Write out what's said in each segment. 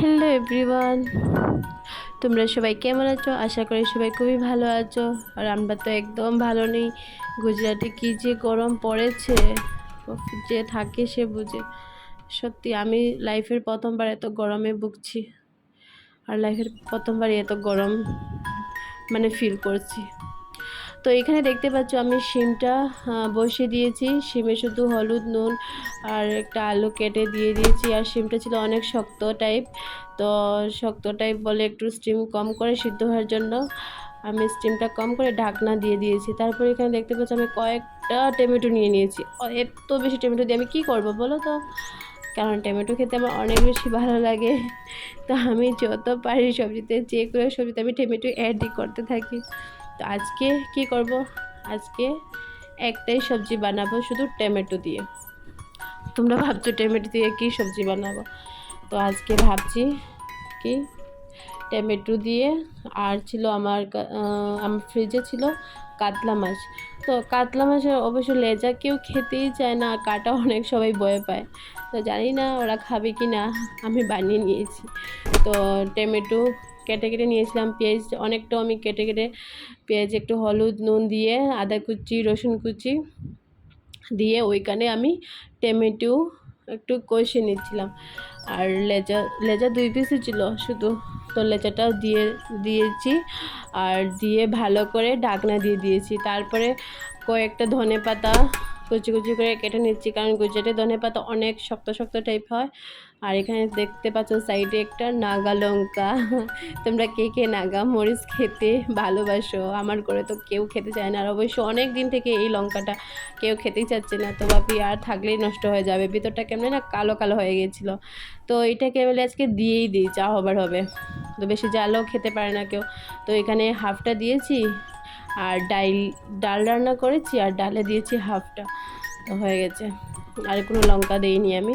Hello everyone, তোমরা সবাই কেমন আছো? আশা করি সবাই খুবই ভালো আছো। আর আমরা তো একদম ভালো নেই। গুজরাটে কী যে গরম পড়েছে যে থাকে সে বুঝে। সত্যি, আমি লাইফের প্রথমবার এত গরমে ভুগছি। আর লাইফের প্রথমবার এত গরম মানে ফিল করছি। তো এখানে দেখতে পাচ্ছ আমি শিমটা বসিয়ে দিয়েছি। শিমে শুধু হলুদ, নুন আর একটা আলু কেটে দিয়ে দিয়েছি। আর শিমটা ছিল অনেক শক্ত টাইপ তো শক্ত টাইপ বলে একটু স্টিম কম করে সিদ্ধ হওয়ার জন্য আমি স্টিমটা কম করে ঢাকনা দিয়ে দিয়েছি। তারপর এখানে দেখতে পাচ্ছি আমি কয়েকটা টমেটো নিয়ে নিয়েছি। এত বেশি টমেটো দিয়ে আমি কী করব বলো তো? কারণ টমেটো খেতে আমার অনেক বেশি ভালো লাগে। তো আমি যত পারি সবজিতে, যে কোনো সবজিতে আমি টমেটো অ্যাডই করতে থাকি। তো আজকে কি করব? আজকে একটাই সবজি বানাবো, শুধু টমেটো দিয়ে। তোমরা ভাবছ টমেটো দিয়ে কী সবজি বানাবো? তো আজকে ভাবছি কি? টমেটো দিয়ে আর ছিল আমার আমার ফ্রিজে ছিল কাতলা মাছ। তো কাতলা মাছের অবশ্য লেজা কেউ খেতেই চায় না, কাটা অনেক সবাই ভয় পায়। তো জানি না ওরা খাবে কি না আমি বানিয়ে নিয়েছি। তো টমেটো কেটে কেটে নিয়েছিলাম পেঁয়াজ, অনেকটাও আমি কেটে কেটে পেঁয়াজ, একটু হলুদ, নুন দিয়ে আদা কুচি, রসুন কুচি দিয়ে ওইখানে আমি টমেটো একটু কষে নিচ্ছিলাম। আর লেজা লেজা দুই পিসই ছিল শুধু, তো লেজাটাও দিয়ে, দিয়েছি। আর দিয়ে ভালো করে ঢাকনা দিয়ে দিয়েছি। তারপরে কয়েকটা ধনে পাতা কুচি কুচি করে কেটে নিচ্ছি, কারণ গুজরাটে ধনে পাতা অনেক শক্ত শক্ত টাইপ হয়। আর এখানে দেখতে পাচ্ছ সাইডে একটা নাগা লঙ্কা। তোমরা কে কে নাগা মরিচ খেতে ভালোবাসো? আমার করে তো কেউ খেতে চায় না। আর অবশ্য অনেক দিন থেকে এই লঙ্কাটা কেউ খেতেই চাচ্ছে না। তো ভাবি, আর থাকলেই নষ্ট হয়ে যাবে। ভিতরটা কেমন না কালো কালো হয়ে গেছিল। তো এটাকে বলে আজকে দিয়েই দিই, যা হবার হবে। তো বেশি জালও খেতে পারে না কেউ। তো এখানে হাফটা দিয়েছি। আর ডাল ডাল রান্না করেছি আর ডালে দিয়েছি হাফটা হয়ে গেছে। আর কোনো লঙ্কা দিইনি আমি।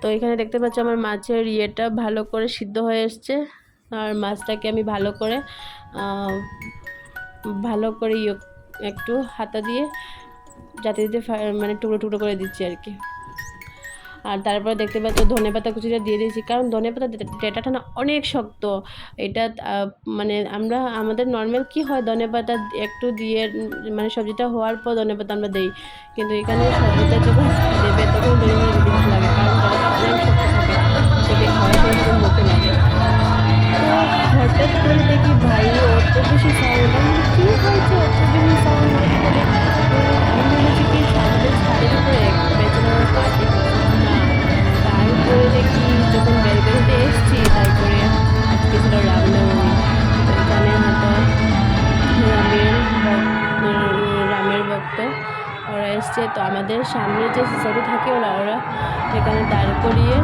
তো এখানে দেখতে পাচ্ছি আমার মাছের ইয়েটা ভালো করে সিদ্ধ হয়ে এসছে। আর মাছটাকে আমি ভালো করে ভালো করে ইয়ে একটু হাতা দিয়ে, যাতে যাতে মানে টুকরো টুকরো করে দিচ্ছি আর কি। আর তারপরে দেখতে পাচ্ছ ধনে পাতা কুচিটা দিয়ে দিয়েছি। কারণ ধনে পাতা ডেটাটা না অনেক শক্ত। এটা মানে আমরা, আমাদের নর্মাল কি হয় ধনে পাতা একটু দিয়ে মানে সবজিটা হওয়ার পর ধনে পাতা আমরা দিই। কিন্তু এখানে সবজিটা যখন দেবে তখন ধনে পাতা লাগে। কারণ অনেক শক্ত থাকে। সেটা খাওয়ার এসছে তো আমাদের সামনে যে সোসাইটি থাকে ওরা ওরা সেখানে দাঁড় করিয়ে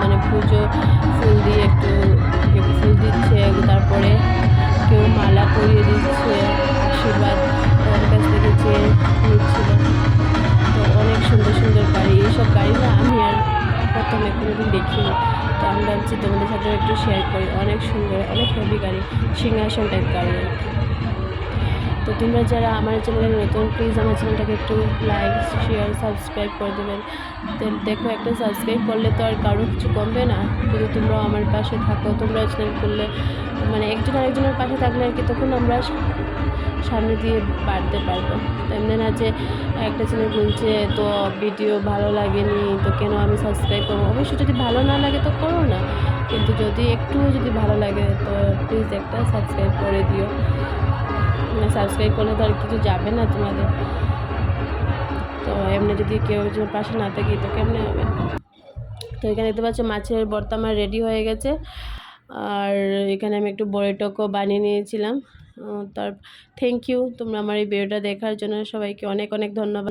মানে পুজো, ফুল দিয়ে একটু ফুল দিচ্ছে, তারপরে কেউ মালা পরিয়ে দিচ্ছে, আশীর্বাদ ওদের কাছ থেকে চেয়ে নিচ্ছিল। তো অনেক সুন্দর সুন্দর গাড়ি, এইসব গাড়ি না আমি আর প্রথমে কোনোদিন দেখিনি। তো আমি ভাবছি তোমাদের সাথে একটু শেয়ার করি। অনেক সুন্দর, অনেক হেভি গাড়ি, সিংহাসন টাইপ গাড়ি আর কি। তো তোমরা যারা আমার চ্যানেলে নতুন প্লিজ আমার চ্যানেলটাকে একটু লাইক শেয়ার সাবস্ক্রাইব করে দেবেন। তো দেখো, একটা সাবস্ক্রাইব করলে তো আর কারও কিছু কমবে না। যদি তোমরাও আমার পাশে থাকো, তোমরা চ্যানেল করলে মানে একজন আরেকজনের পাশে থাকলে আর কি, তখন আমরা সামনে দিয়ে বাড়তে পারব। তেমনি না যে একটা চ্যানেল বলছে, তো ভিডিও ভালো লাগেনি, তো কেন আমি সাবস্ক্রাইব করব? অবশ্যই যদি ভালো না লাগে তো করো না। কিন্তু যদি একটু যদি ভালো লাগে, তো প্লিজ একটা সাবস্ক্রাইব করে দিও। সাবস্ক্রাইব করলে তো আর কিছু যাবে না তোমাদের। তো এমনি যদি কেউ পাশে না থাকি, তো কেমনে হবে? তো এখানে দেখতে পাচ্ছ মাছের ভর্তা আমার রেডি হয়ে গেছে। আর এখানে আমি একটু বড়ি টকও বানিয়ে নিয়েছিলাম। তার থ্যাংক ইউ তোমরা আমার এই ভিডিওটা দেখার জন্য সবাইকে অনেক অনেক ধন্যবাদ।